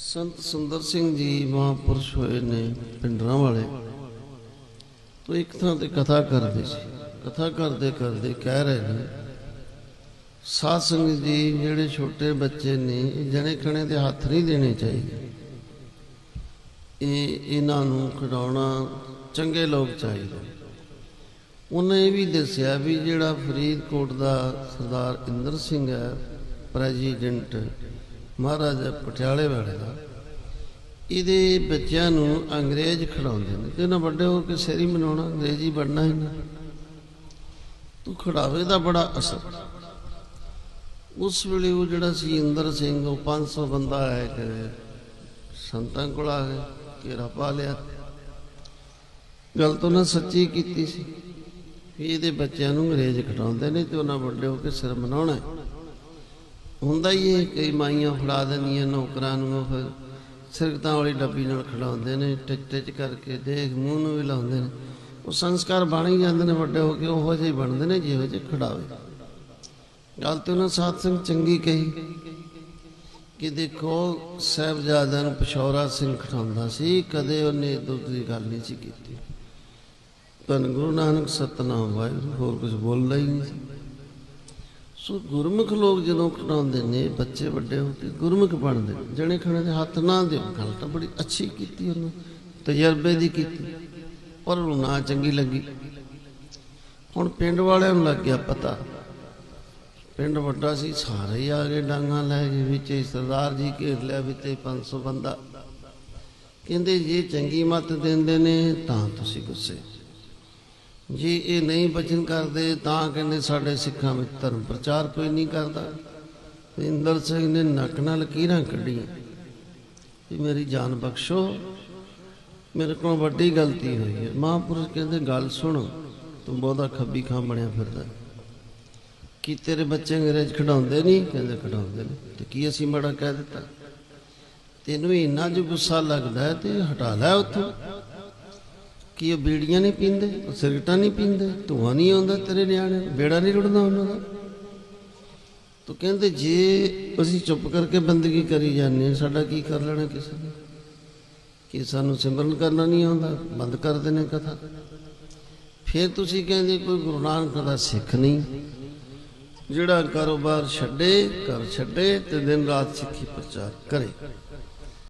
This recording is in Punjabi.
ਸੰਤ ਸੁੰਦਰ ਸਿੰਘ ਜੀ ਮਹਾਂਪੁਰਸ਼ ਹੋਏ ਨੇ ਪਿੰਡਰਾਂ ਵਾਲੇ, ਤੋਂ ਇੱਕ ਥਾਂ ਤੇ ਕਥਾ ਕਰਦੇ ਸੀ। ਕਥਾ ਕਰਦੇ ਕਰਦੇ ਕਹਿ ਰਹੇ ਨੇ, ਸਾਧ ਸੰਗਤ ਜੀ, ਜਿਹੜੇ ਛੋਟੇ ਬੱਚੇ ਨੇ ਜਣੇ ਖਣੇ ਦੇ ਹੱਥ ਨਹੀਂ ਦੇਣੇ ਚਾਹੀਦੇ। ਇਹ ਇਹਨਾਂ ਨੂੰ ਖਿਡਾਉਣਾ ਚੰਗੇ ਲੋਕ ਚਾਹੀਦੇ ਉਹਨੇ ਇਹ ਵੀ ਦੱਸਿਆ ਵੀ ਜਿਹੜਾ ਫਰੀਦਕੋਟ ਦਾ ਸਰਦਾਰ ਇੰਦਰ ਸਿੰਘ ਹੈ, ਪ੍ਰੈਜ਼ੀਡੈਂਟ ਮਹਾਰਾਜਾ ਪਟਿਆਲੇ ਵਾਲੇ ਦਾ, ਇਹਦੇ ਬੱਚਿਆਂ ਨੂੰ ਅੰਗਰੇਜ਼ ਖਿਡਾਉਂਦੇ ਨੇ। ਤੇ ਉਹਨਾਂ ਵੱਡੇ ਹੋ ਕੇ ਸੇਰੀ ਮਨਾਉਣਾ, ਅੰਗਰੇਜ਼ੀ ਬਣਨਾ ਹੀ ਨਾ। ਤੂੰ ਖਿਡਾਵੇ ਦਾ ਬੜਾ ਅਸਰ। ਉਸ ਵੇਲੇ ਉਹ ਜਿਹੜਾ ਸੀ ਇੰਦਰ ਸਿੰਘ, ਉਹ 500 ਬੰਦਾ ਹੈ ਕਿ ਸੰਤਾਂ ਕੋਲ ਆ ਗਏ, ਘੇਰਾ ਪਾ ਲਿਆ। ਗੱਲ ਤਾਂ ਉਹਨਾਂ ਸੱਚੀ ਕੀਤੀ ਸੀ। ਵੀ ਇਹਦੇ ਬੱਚਿਆਂ ਨੂੰ ਅੰਗਰੇਜ਼ ਖਿਡਾਉਂਦੇ ਨੇ ਤੇ ਉਹਨਾਂ ਵੱਡੇ ਹੋ ਕੇ ਸਿਰ ਮਨਾਉਣਾ ਹੁੰਦਾ ਹੀ ਇਹ, ਕਈ ਮਾਈਆਂ ਫੜਾ ਦਿੰਦੀਆਂ ਨੌਕਰਾਂ ਨੂੰ ਫਿਰ ਸਿਰਕਤਾਂ ਵਾਲੀ ਡੱਬੀ ਨਾਲ ਖਿਡਾਉਂਦੇ ਨੇ, ਟਿਚ ਟਿਚ ਕਰਕੇ ਦੇਖ, ਮੂੰਹ ਨੂੰ ਵੀ ਲਾਉਂਦੇ ਨੇ। ਉਹ ਸੰਸਕਾਰ ਬਣ ਹੀ ਜਾਂਦੇ ਨੇ, ਵੱਡੇ ਹੋ ਕੇ ਉਹੋ ਜਿਹੇ ਬਣਦੇ ਨੇ, ਜਿਹੋ ਜਿਹੇ ਖਿਡਾਵੇ ਗੱਲ ਤੇ ਉਹਨਾਂ ਸਾਧ ਸੰਗ ਚੰਗੀ ਕਹੀ ਕਿ ਦੇਖੋ, ਸਾਹਿਬਜ਼ਾਦਿਆਂ ਨੂੰ ਪਸ਼ੌਰਾ ਸਿੰਘ ਖੜਾਉਂਦਾ ਸੀ, ਕਦੇ ਉਹਨੇ ਦੁੱਧ ਦੀ ਗੱਲ ਨਹੀਂ ਸੀ ਕੀਤੀ। ਧੰਨ ਗੁਰੂ ਨਾਨਕ, ਸਤਨਾਮ ਵਾਹਿਗੁਰੂ, ਹੋਰ ਕੁਝ ਬੋਲਦਾ ਹੀ ਨਹੀਂ ਸੀ। ਸੋ ਗੁਰਮੁਖ ਲੋਕ ਜਦੋਂ ਖਿਡਾਉਂਦੇ ਨੇ, ਬੱਚੇ ਵੱਡੇ ਹੋ ਕੇ ਗੁਰਮੁਖ ਬਣਦੇ ਨੇ। ਜਣੇ ਦੇ ਹੱਥ ਨਾ ਦਿਓ। ਗੱਲ ਤਾਂ ਬੜੀ ਅੱਛੀ ਕੀਤੀ ਉਹਨੇ, ਤਜਰਬੇ ਦੀ ਕੀਤੀ। ਪਰ ਉਹਨੂੰ ਨਾ ਚੰਗੀ ਲੱਗੀ। ਹੁਣ ਪਿੰਡ ਵਾਲਿਆਂ ਨੂੰ ਲੱਗ ਗਿਆ ਪਤਾ। ਪਿੰਡ ਵੱਡਾ ਸੀ, ਸਾਰੇ ਹੀ ਆ ਗਏ ਡਾਂਗਾ ਲੈ ਕੇ ਵਿੱਚ, ਸਰਦਾਰ ਜੀ ਘੇਰ ਲਿਆ ਵਿੱਚ ਹੀ 500 ਬੰਦਾ। ਕਹਿੰਦੇ, ਜੇ ਚੰਗੀ ਮੱਤ ਦਿੰਦੇ ਨੇ, ਤਾਂ ਤੁਸੀਂ ਗੁੱਸੇ। ਜੇ, ਇਹ ਨਹੀਂ ਬਚਨ ਕਰਦੇ, ਤਾਂ ਕਹਿੰਦੇ ਸਾਡੇ ਸਿੱਖਾਂ ਵਿੱਚ ਧਰਮ ਪ੍ਰਚਾਰ ਕੋਈ ਨਹੀਂ ਕਰਦਾ। ਇੰਦਰ ਸਿੰਘ ਨੇ ਨੱਕ ਨਾਲ ਕੀਰਾਂ ਕੱਢੀਆਂ। ਵੀ ਮੇਰੀ ਜਾਨ ਬਖਸ਼ੋ, ਮੇਰੇ ਕੋਲ ਵੱਡੀ ਗਲਤੀ ਹੋਈ ਹੈ। ਮਹਾਂਪੁਰਸ਼ ਕਹਿੰਦੇ, ਗੱਲ ਸੁਣ, ਤੂੰ ਬਹੁਤਾ ਖੱਬੀ ਖਾਂ ਬਣਿਆ ਫਿਰਦਾ। ਕੀ ਤੇਰੇ ਬੱਚੇ ਅੰਗਰੇਜ਼ ਖਿਡਾਉਂਦੇ ਨਹੀਂ? ਕਹਿੰਦੇ, ਖਿਡਾਉਂਦੇ ਨੇ ਤੇ ਕੀ ਅਸੀਂ ਮੜਾ ਕਹਿ ਦਿੱਤਾ? ਤੈਨੂੰ ਇੰਨਾ ਜੋ ਗੁੱਸਾ ਲੱਗਦਾ ਹੈ ਤੇ ਹਟਾ ਲੈ ਉੱਥੋਂ। ਕੀ ਉਹ ਬੀੜੀਆਂ ਨਹੀਂ ਪੀਂਦੇ, ਉਹ ਸਿਗਰਟਾਂ ਨਹੀਂ ਪੀਂਦੇ, ਧੂਆਂ ਨਹੀਂ ਆਉਂਦਾ ਤੇਰੇ ਨਿਆਣੇ ਬੇੜਾ ਨਹੀਂ ਰੁੜਦਾ ਉਹਨਾਂ ਦਾ। ਤੂੰ ਕਹਿੰਦੇ, ਜੇ ਅਸੀਂ ਚੁੱਪ ਕਰਕੇ ਬੰਦਗੀ ਕਰੀ ਜਾਂਦੇ ਸਾਡਾ ਕੀ ਕਰ ਲੈਣਾ ਕਿਸੇ ਨੇ? ਕਿ ਸਾਨੂੰ ਸਿਮਰਨ ਕਰਨਾ ਨਹੀਂ ਆਉਂਦਾ, ਬੰਦ ਕਰ ਦੇਣੇ ਕਥਾ। ਫਿਰ ਤੁਸੀਂ ਕਹਿੰਦੇ, ਕੋਈ ਗੁਰੂ ਨਾਨਕ ਦਾ ਸਿੱਖ ਨਹੀਂ। ਜਿਹੜਾ ਕਾਰੋਬਾਰ ਛੱਡੇ, ਘਰ ਛੱਡੇ ਤੇ ਦਿਨ ਰਾਤ ਸਿੱਖੀ ਪ੍ਰਚਾਰ ਕਰੇ।